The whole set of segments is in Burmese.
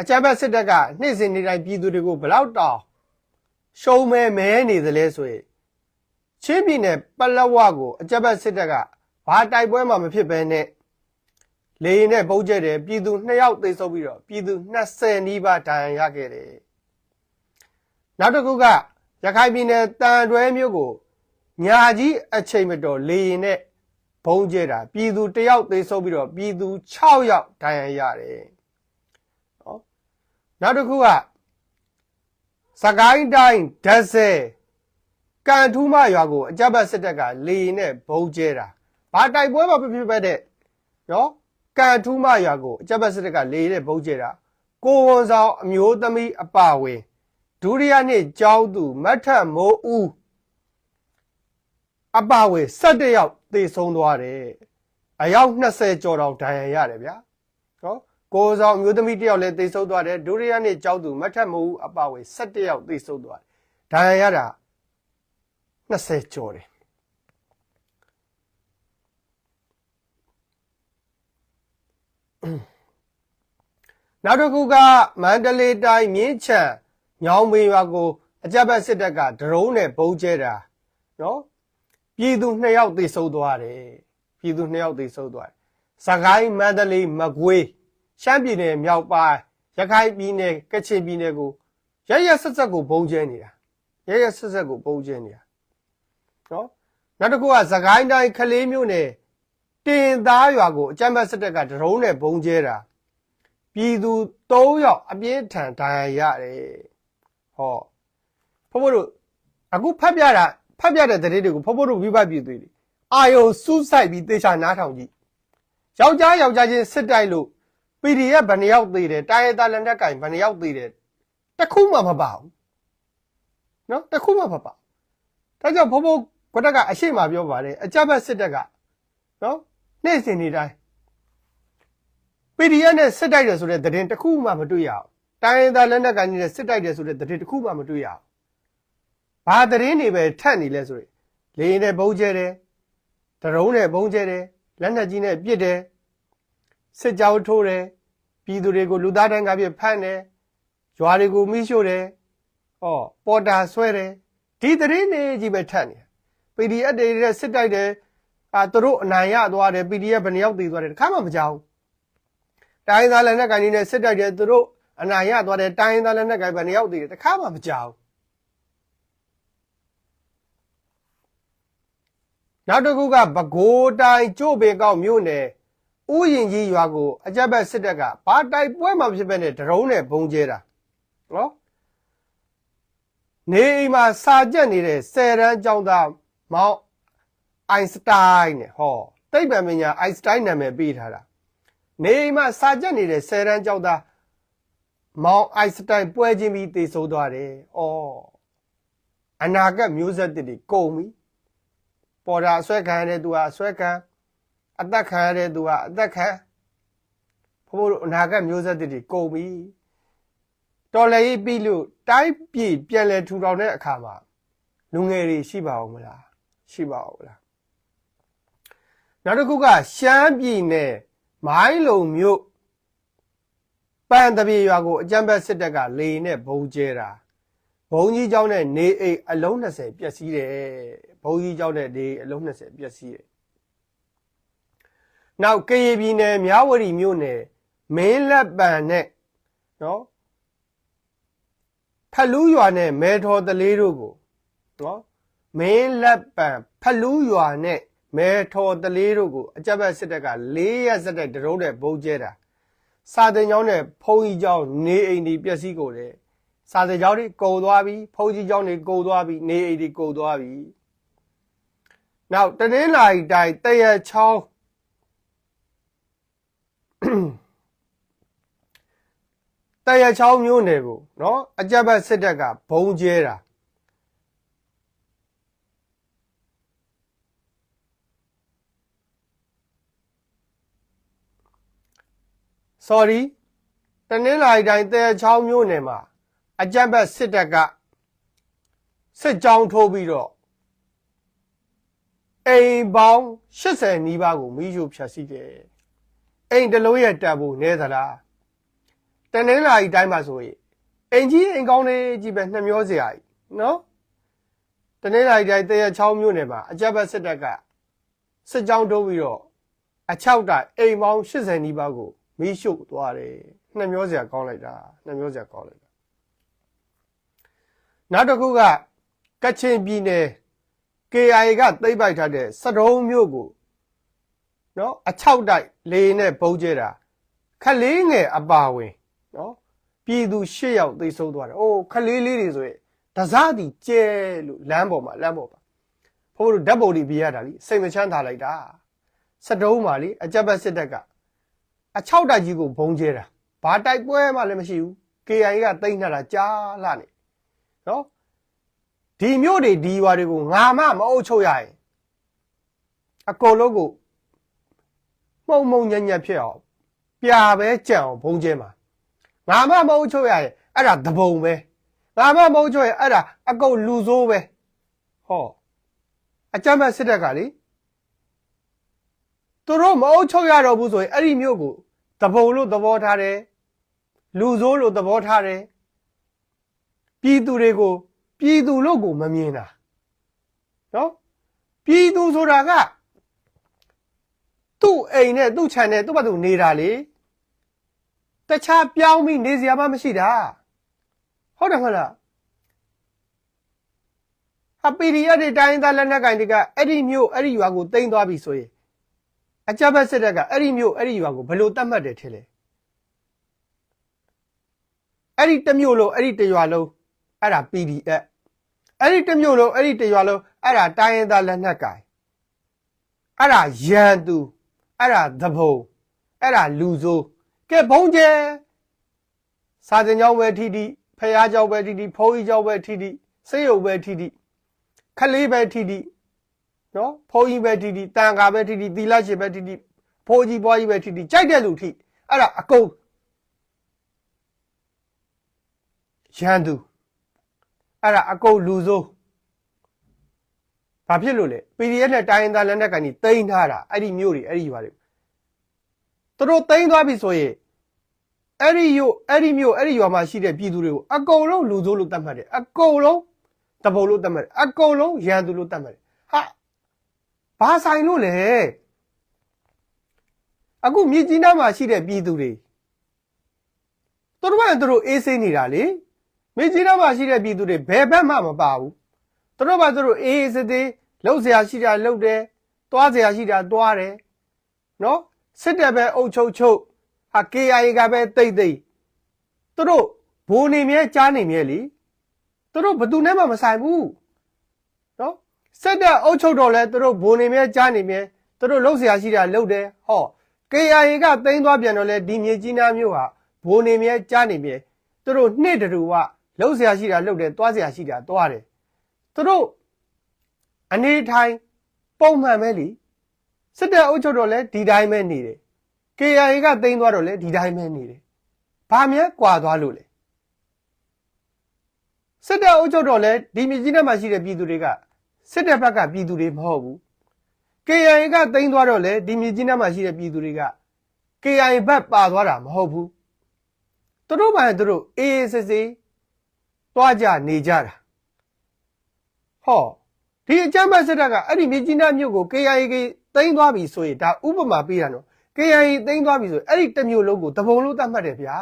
အကြမ်းဖက်စစ်တပ်ကနှိမ့်စင်နေတိုင်းပြည်သူတွေကိုဘလောက်တောင်ရှုံးမဲမဲနေသလဲဆိုရင်ချင်းပြည်နယ်ပလက်ဝကိုအကြမ်းဖက်စစ်တပ်ကဘာတိုက်ပွဲမှမဖြစ်ဘဲနဲ့လေရင်နဲ့ပုံကျဲတယ်ပြည်သူ2ယောက်သေဆုံးပြီးတော့ပြည်သူ20နီးပါးဒဏ်ရာရခဲ့တယ်နောက်တစ်ခုကရခိုင်ပြည်နယ်တန်တွဲမြို့ကိုညာကြီးအချိန်မတော်လေရင်နဲ့ဘုံကျဲတာပြည်သူ1ယောက်သေဆုံးပြီးတော့ပြည်သူ6ယောက်ဒဏ်ရာရတယ်နော် နောက်တစ်ခုကစကိုင်းတိုင်းဓာတ်ဆဲကန်ထူးမရွာကိုအကြပ်ဘတ်စစ်တပ်ကလေရင်နဲ့ဘုံကျဲတာဘာတိုက်ပွဲမှမဖြစ်ပဲတဲ့နော်ကန်ထူးမရွာကိုအကြပ်ဘတ်စစ်တပ်ကလေရင်နဲ့ဘုံကျဲတာကိုဝန်ဆောင်အမျိုးသမီးအပါဝင်ဒုတိယနှစ်ကျောင်းသူမတ်ထက်မိုးဦးအပါဝင်17ယောက်သေဆုံးသွားတယ်အယောက်20ကျော်တောင်ဒဏ်ရာရတယ်ဗျာနော် ကိုယ်ဆောင်အမျိုးသမီးတစ်ယောက်လည်းသေဆုံးသွားတယ်ဒုတိယနှစ်ကျောင်းသူမတ်ထက်မိုးဦးအပါဝင်17ယောက်သေဆုံးသွားတယ်ဒဏ်ရာရတာ20ကျော်တယ်နောက်တစ်ခုကမန္တလေးတိုင်းမြင်းချံညောင်ပင်ရွာကိုအကြပ်ဘက်စစ်တပ်ကဒရုန်းနဲ့ပုံကျဲတာနော်ပြည်သူ2ယောက်သေဆုံးသွားတယ်ပြည်သူ2ယောက်သေဆုံးသွားတယ်စကိုင်းမန္တလေးမကွေး ရှမ်းပြည်နယ်မြောက်ပိုင်းရခိုင်ပြည်နယ်ကချင်ပြည်နယ်ကိုရရဆက်ဆက်ကိုပုံကျဲနေတာရရဆက်ဆက်ကိုပုံကျဲနေတာနော်နောက်တစ်ခုကစကိုင်းတိုင်းခလေးမြို့နယ်တင်သားရွာကိုအကြမ်းဖက်စစ်တပ်ကဒရုန်းနဲ့ပုံကျဲတာပြည်သူ3ယောက်အပြင်းထန်ဒဏ်ရာရတယ်ဟောဖဖို့တို့အခုဖတ်ပြတာဖတ်ပြတဲ့တဲ့တွေကိုဖဖို့တို့ဝိဘပြည်သူတွေအာယုံစူးစိုက်ပြီးတေချာနားထောင်ကြည့်ယောက်ျားယောက်ျားချင်းစစ်တိုက်လို့ PDF ဘယ်နှယောက်သေးတယ်တိုင်းရသားလက်နက်ကင်ဘယ်နှယောက်သေးတယ်တခုမှမပါဘူးနော်တခုမှမပါဒါကြောင့်ဖဖို့ကတက်ကအရှိမပြောပါတယ်အကြက်ဘက်စစ်တပ်ကနော်နေ့စဉ်နေ့တိုင်း PDF နဲ့စစ်တိုက်တယ်ဆိုတဲ့သတင်းတစ်ခုမှမတွေ့ရအောင်တိုင်းရင်းသားလက်နက်ကိုင်တွေနဲ့စစ်တိုက်တယ်ဆိုတဲ့သတင်းတစ်ခုမှမတွေ့ရအောင်ဘာသတင်းတွေပဲထက်နေလဲဆိုရင်လေရင်နဲ့ဘုံကျဲတယ်ဒရုန်းနဲ့ဘုံကျဲတယ်လက်နက်ကြီးနဲ့ပစ်တယ် စစ်ကြောင်းထိုးတယ်ပြည်သူတွေကိုလူသားတန်းကပြဖမ်းတယ်ရွာတွေကိုမိရှို့တယ်ဟောပေါ်တာဆွဲတယ်ဒီသတင်းတွေကြီးပဲထက်နေတယ် PDF တွေနဲ့စစ်တိုက်တယ်အာသူတို့အနိုင်ရသွားတယ် PDF ဘယ်နှယောက်တည်သွားတယ်တခါမှမကြောက်ဘူးတိုင်းသားလက်နက်ကိုင်တွေနဲ့စစ်တိုက်တယ်သူတို့အနိုင်ရသွားတယ်တိုင်းသားလက်နက်ကိုင်ဘယ်နှယောက်တည်တယ်တခါမှမကြောက်နောက်တစ်ခုကပဲခူးတိုင်းကျို့ပင်ကောက်မြို့နယ် ဥယျင်ကြီးရွာကိုအကြက်ဘက်စစ်တပ်ကဘာတိုက်ပွဲမှဖြစ်ပဲနဲ့ဒရုန်းနဲ့ဘုံကျဲတာနော်နေအိမ်မှာစာကြက်နေတဲ့ဆယ်ရန်ကျောင်းသားမောင်အိုင်စတိုင်းနဲ့ဟောသိပ္ပံပညာအိုင်စတိုင်းနာမည်ပေးထားတာနေအိမ်မှာစာကြက်နေတဲ့ဆယ်ရန်ကျောက်သားမောင်အိုက်စတိုင်းပွဲချင်းပြီးတေဆိုးသွားတယ်။အော်အနာဂတ်မျိုးဆက်တွေကုန်ပြီ။ပေါ်တာအဆွဲခံရတဲ့သူကအဆွဲခံ အသက်ခံရတဲ့သူကအသက်ခံဘို့ဘို့အနာဂတ်မျိုးဆက်တွေကုန်ပြီ။တော်လည်းပြီးလို့တိုင်းပြည်ပြန်လဲထူထောင်တဲ့အခါမှာလူငယ်တွေရှိပါအောင်မလားရှိပါအောင်မလားနောက်တစ်ခုကရှမ်းပြည်နယ်မိုင်းလုံမြို့ပန်တပြေရွာကိုအကြမ်းဖက်စစ်တပ်ကလေနဲ့ဘုံကျဲတာဘုံကြီးเจ้าနဲ့နေအိမ်အလုံး20ပျက်စီးတယ်ဘုံကြီးเจ้าနဲ့နေအလုံး20ပျက်စီးတယ် နောက်ကရေပြည်နယ်မြဝတီမြို့နယ်မင်းလက်ပံနဲ့နော်ဖလူးရွာနဲ့မဲထော်တလေးတို့ကိုနော်မင်းလက်ပံဖလူးရွာနဲ့မဲထော်တလေးတို့ကိုအကြက်ဘက်စစ်တပ်က၄ရက်စက်တဲ့ဒရုန်းနဲ့ဘုံကျဲတာစာတင်ကျောင်းနဲ့ဖုံကြီးကျောင်းနေအိမ်ဒီပျက်စီးကုန်တယ်စာတင်ကျောင်းတွေကုန်သွားပြီဖုံကြီးကျောင်းတွေကုန်သွားပြီနေအိမ်တွေကုန်သွားပြီနောက်တနင်္လာရီတိုင်းတရချောင်း တရချောင်းမျိုးနယ်ကိုနော်အကြက်ဘက်စစ်တပ်ကဘုံကျဲတာ sorry တနင်္လာရီတိုင်းတဲချောင်းမျိုးနယ်မှာအကြက်ဘက်စစ်တပ်ကစစ်ကြောင်းထိုးပြီးတော့အိမ်ပေါင်း80နီးပါးကိုမိရှုဖျက်ဆီးတယ်အိမ်တစ်လုံးရဲ့တပ်ဖို့နဲသလား တနင်္လာရီတိုင်းမှာဆိုရင်အင်ကြီးအင်ကောင်းလေးကြီးပဲနှမျောစရာကြီးနော်တနင်္လာရီတိုင်းတရချောင်းမြို့နယ်မှာအကြက်ဘက်စစ်တပ်ကစစ်ကြောင်းတိုးပြီးတော့အချောက်တိုင်အိမ်ပေါင်း80နီးပါးကိုမီးရှို့သွားတယ်နှမျောစရာကောင်းလိုက်တာနှမျောစရာကောင်းလိုက်တာနောက်တစ်ခုကကချင်ပြည်နယ် KIA ကသိမ့်ပိုက်ထားတဲ့စတုံးမြို့ကိုနော်အချောက်တိုက်လေနဲ့ပုံကျဲတာခလေးငယ်အပါဝင် နော်ပြည်သူ၈ယောက်သိမ်းဆုံးသွားတယ်။အိုးခလေးလေးတွေဆိုရင်ဒဇာတိကျဲလို့လမ်းပေါ်မှာလမ်းပေါ်မှာဖိုးတို့ဓာတ်ပုံတွေပြရတာလीစိတ်မချမ်းသာလိုက်တာစတုံးမှာလीအကြက်ဘက်စစ်တပ်ကအချောက်တိုက်ကြီးကိုဘုံကျဲတာဘာတိုက်ပွဲမှလည်းမရှိဘူး KIA ကသိမ်းထားတာကြားလာနေနော်ဒီမြို့တွေဒီရွာတွေကိုငါမှမအုပ်ချုပ်ရရင်အကုန်လုံးကိုမှုံမှုံညံ့ညံ့ဖြစ်အောင်ပြာပဲကြံအောင်ဘုံကျဲမှာ ငါမှမအုပ်ချုပ်ရရင်အဲ့ဒါတပုံပဲငါမှမအုပ်ချုပ်ရင်အဲ့ဒါအကုန်လူဆိုးပဲဟောအကြမ်းဖက်စစ်တပ်ကလေသူတို့မအုပ်ချုပ်ရတော့ဘူးဆိုရင်အဲ့ဒီမြို့ကိုတပုံလို့သဘောထားတယ်လူဆိုးလို့သဘောထားတယ်ပြည်သူတွေကိုပြည်သူလို့ကိုမမြင်တာနော်ပြည်သူဆိုတာကသူ့အိမ်နဲ့သူ့ခြံနဲ့သူ့ဘာသူနေတာလေ တခြားပြောင်းပြီးနေစရာမှမရှိတာဟုတ်တယ်မဟုတ်လားဟာပီဒီအက်တွေတိုင်းသားလက်နက်ကင်တွေကအဲ့ဒီမျိုးအဲ့ဒီရွာကိုတိမ့်သွားပြီဆိုရင်အကြမ်းဖက်စစ်တပ်ကအဲ့ဒီမျိုးအဲ့ဒီရွာကိုဘယ်လိုတတ်မှတ်တယ်ထင်လဲအဲ့ဒီတစ်မျိုးလုံးအဲ့ဒီတစ်ရွာလုံးအဲ့ဒါ PDF အဲ့ဒီတစ်မျိုးလုံးအဲ့ဒီတစ်ရွာလုံးအဲ့ဒါတိုင်းရင်းသားလက်နက်ကင်အဲ့ဒါရန်သူအဲ့ဒါသဘုံအဲ့ဒါလူဆိုး ကဲဘုံကျဲစာတင်ကြောင်းပဲထိထိဖះကြောင်းပဲထိထိဖုံးကြီးကြောင်းပဲထိထိစေးရုပ်ပဲထိထိခလေးပဲထိထိနော်ဖုံးကြီးပဲထိထိတန်ကာပဲထိထိသီလရှင်ပဲထိထိဖိုးကြီးပွားကြီးပဲထိထိကြိုက်တဲ့လူထိအဲ့ဒါအကုန်ရန်သူအဲ့ဒါအကုန်လူဆိုးဘာဖြစ်လို့လဲ PDF နဲ့တိုင်းရင်းသားလက်နက်ကန်ကြီးတိမ့်ထားတာအဲ့ဒီမျိုးတွေအဲ့ဒီရွာတွေ သူတို့တိမ့်သွားပြီဆိုရင်အဲ့ဒီယိုအဲ့ဒီမျိုးအဲ့ဒီရွာမှာရှိတဲ့ပြည်သူတွေကိုအကုန်လုံးလူဆိုးလို့တတ်မှတ်တယ်အကုန်လုံးတပုံလို့တတ်မှတ်တယ်အကုန်လုံးရန်သူလို့တတ်မှတ်တယ်ဟာဘာဆိုင်လို့လဲအခုမြစ်ကြီးနားမှာရှိတဲ့ပြည်သူတွေသူတို့ကသူတို့အေးစိမ့်နေတာလေမြစ်ကြီးနားမှာရှိတဲ့ပြည်သူတွေဘယ်ဘက်မှမပါဘူးသူတို့ကသူတို့အေးအေးစစ်သေးလှုပ်เสียရှိတာလှုပ်တယ်သွားเสียရှိတာသွားတယ်နော် စစ်တပ်ပဲအုပ်ချုပ်ချုပ်ဟာ KIA ကပဲတိတ်တိတ်သူတို့ဘိုးနေမြဲကြားနေမြဲလीသူတို့ဘသူနဲ့မှမဆိုင်ဘူးနော်စစ်တပ်အုပ်ချုပ်တော့လဲသူတို့ဘိုးနေမြဲကြားနေမြဲသူတို့လှုပ်ရှားရှိတာလှုပ်တယ်ဟော KIA ကတိမ့်သွားပြန်တော့လဲဒီမြေကြီးနားမျိုးဟာဘိုးနေမြဲကြားနေမြဲသူတို့နှစ်တူကလှုပ်ရှားရှိတာလှုပ်တယ်သွားရှားရှိတာသွားတယ်သူတို့အနေထိုင်ပုံမှန်ပဲလीအ စစ်တပ်အုပ်ချုပ်တော့လဲဒီတိုင်းပဲနေတယ် KIA ကတိန်းသွားတော့လဲဒီတိုင်းပဲနေတယ်ဘာမြဲကွာသွားလို့လဲစစ်တပ်အုပ်ချုပ်တော့လဲဒီမြကြီးနဲ့မှရှိတဲ့ပြည်သူတွေကစစ်တပ်ဘက်ကပြည်သူတွေမဟုတ်ဘူး KIA ကတိန်းသွားတော့လဲဒီမြကြီးနဲ့မှရှိတဲ့ပြည်သူတွေက KIA ဘက်ပါသွားတာမဟုတ်ဘူးသူတို့ဘာလဲသူတို့အေးအေးဆေးဆေးတွားကြနေကြတာဟောဒီအကြမ်းဖက်စစ်တပ်ကအဲ့ဒီမြကြီးနားမြို့ကို KIA က တိန်းသွားပြီဆိုရင်ဒါဥပမာပေးတာနော် KIA တိန်းသွားပြီဆိုရင်အဲ့ဒီတစ်မျိုးလုံးကိုတပုံလို့တတ်မှတ်တယ်ဗျာ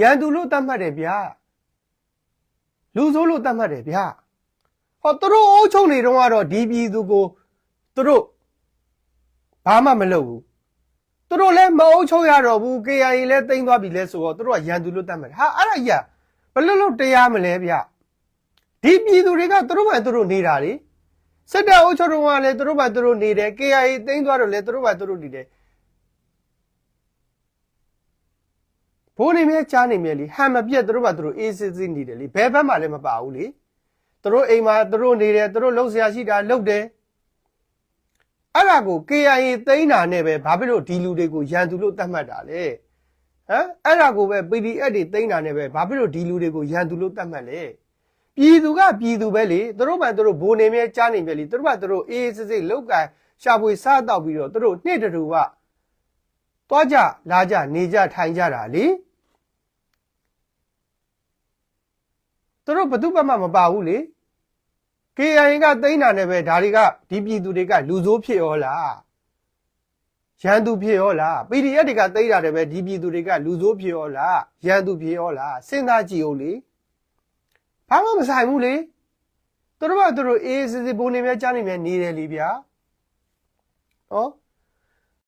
ရန်သူလို့တတ်မှတ်တယ်ဗျာလူဆိုးလို့တတ်မှတ်တယ်ဗျာဟောသူတို့အုပ်ချုပ်နေတော့ကတော့ဒီပြည်သူကိုသူတို့ဘာမှမလုပ်ဘူးသူတို့လည်းမအုပ်ချုပ်ရတော့ဘူး KIA လည်းတိန်းသွားပြီလဲဆိုတော့သူတို့ကရန်သူလို့တတ်မှတ်တယ်ဟာအဲ့ဒါကြီးဘယ်လိုလုပ်တရားမလဲဗျာဒီပြည်သူတွေကသူတို့မှသူတို့နေတာလေ စစ်တပ်အုပ်ချုပ်တော့ကလည်းသူတို့မှသူတို့နေတယ် KIA တိန်းသွားတော့လည်းသူတို့မှသူတို့နေတယ်ဘိုးနေမြဲကြားနေမြဲလीဟန်မပြက်သူတို့မှသူတို့အေးစစ်စစ်နေတယ်လीဘယ်ဘက်မှလည်းမပါဘူးလीသူတို့အိမ်မှာသူတို့နေတယ်သူတို့လှုပ်ရှားရှိတာလှုပ်တယ်အဲ့ဒါကို KIA တိန်းတာနဲ့ပဲဘာဖြစ်လို့ဒီလူတွေကိုရန်သူလို့သတ်မှတ်တာလဲဟမ်အဲ့ဒါကိုပဲ PDF တွေတိန်းတာနဲ့ပဲဘာဖြစ်လို့ဒီလူတွေကိုရန်သူလို့သတ်မှတ်လဲ ပြည်သူကပြည်သူပဲလေသူတို့မှသူတို့ဘိုးနေမြဲကြားနေမြဲလေသူတို့ကသူတို့အေးအေးဆေးဆေးလောက်ကန်ရှာဖွေစားတော့ပြီးတော့သူတို့နှစ်တူကသွားကြလာကြနေကြထိုင်ကြတာလေသူတို့ဘသူမှမပါဘူးလေ KIA ကတိမ့်တာနဲ့ပဲဒါတွေကဒီပြည်သူတွေကလူဆိုးဖြစ်ရောလားရန်သူဖြစ်ရောလား PDF တွေကတိမ့်တာနဲ့ပဲဒီပြည်သူတွေကလူဆိုးဖြစ်ရောလားရန်သူဖြစ်ရောလားစဉ်းစားကြည့်ဦးလေ ဘာမှမဆိုင်ဘူးလေသူတို့ကသူတို့အေးစစ်စစ်ဘိုးနေမြကြားနေမြနေတယ်လေဗျာဟော